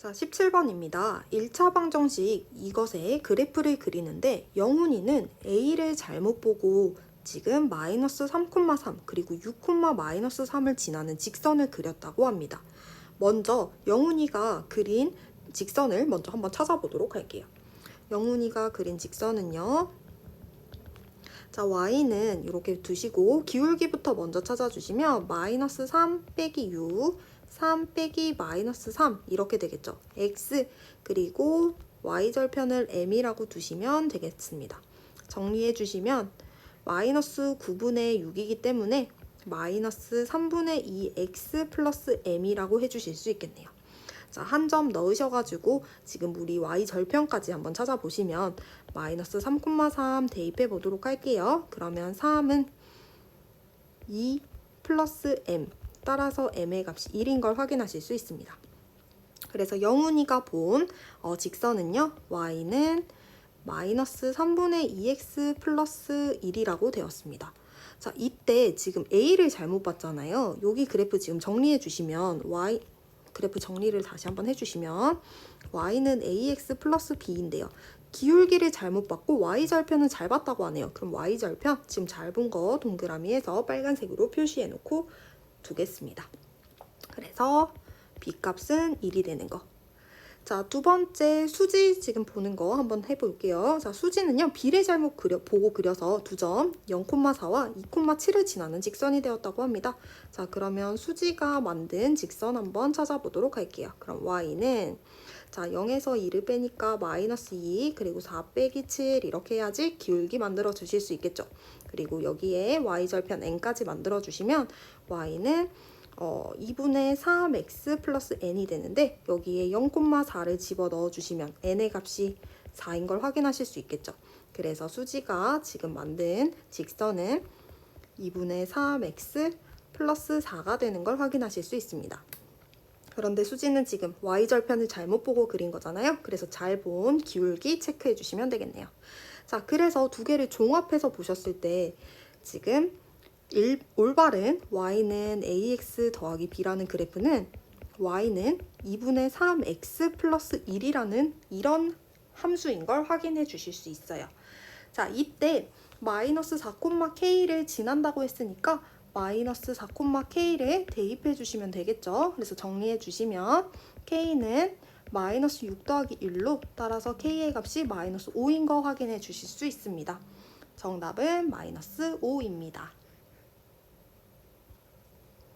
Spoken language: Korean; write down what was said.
자, 17번입니다. 1차 방정식 이것의 그래프를 그리는데 영훈이는 A를 잘못 보고 지금 마이너스 3,3 그리고 6, 마이너스 3을 지나는 직선을 그렸다고 합니다. 먼저 영훈이가 그린 직선을 먼저 한번 찾아보도록 할게요. 영훈이가 그린 직선은요. 자, y는 이렇게 두시고 기울기부터 먼저 찾아주시면 마이너스 3 빼기 6, 3 빼기 마이너스 3 이렇게 되겠죠. x 그리고 y절편을 m이라고 두시면 되겠습니다. 정리해 주시면 마이너스 9분의 6이기 때문에 마이너스 3분의 2x 플러스 m이라고 해주실 수 있겠네요. 자, 한 점 넣으셔가지고 지금 우리 y절편까지 한번 찾아보시면 마이너스 3,3 대입해 보도록 할게요. 그러면 3은 2 플러스 m 따라서 m의 값이 1인 걸 확인하실 수 있습니다. 그래서 영훈이가 본 어, 직선은요. y는 마이너스 3분의 2x 플러스 1이라고 되었습니다. 자, 이때 지금 a를 잘못 봤잖아요. 여기 그래프 지금 정리해 주시면 y 그래프 정리를 다시 한번 해주시면 y는 ax 플러스 b인데요. 기울기를 잘못 봤고 y절편은 잘 봤다고 하네요. 그럼 y절편 지금 잘 본 거 동그라미에서 빨간색으로 표시해 놓고 두겠습니다. 그래서 b값은 1이 되는 거. 자, 두 번째 수지 지금 보는 거 한번 해볼게요. 자, 수지는요, 비례 잘못 그려, 보고 그려서 두 점 0,4와 2,7을 지나는 직선이 되었다고 합니다. 자, 그러면 수지가 만든 직선 한번 찾아보도록 할게요. 그럼 y는 자, 0에서 2를 빼니까 마이너스 2, 그리고 4 빼기 7 이렇게 해야지 기울기 만들어 주실 수 있겠죠. 그리고 여기에 y절편 n까지 만들어 주시면 y는 어, 2분의 3x 플러스 n이 되는데 여기에 0,4를 집어 넣어 주시면 n의 값이 4인 걸 확인하실 수 있겠죠. 그래서 수지가 지금 만든 직선은 2분의 3x 플러스 4가 되는 걸 확인하실 수 있습니다. 그런데 수지는 지금 y절편을 잘못 보고 그린 거잖아요. 그래서 잘 본 기울기 체크해 주시면 되겠네요. 자, 그래서 두 개를 종합해서 보셨을 때 지금 일, 올바른 y는 ax 더하기 b라는 그래프는 y는 2분의 3x 플러스 1이라는 이런 함수인 걸 확인해 주실 수 있어요. 자, 이때 마이너스 4,k를 지난다고 했으니까 마이너스 4,k를 대입해 주시면 되겠죠. 그래서 정리해 주시면 k는 마이너스 6 더하기 1로 따라서 k의 값이 마이너스 5인 거 확인해 주실 수 있습니다. 정답은 마이너스 5입니다.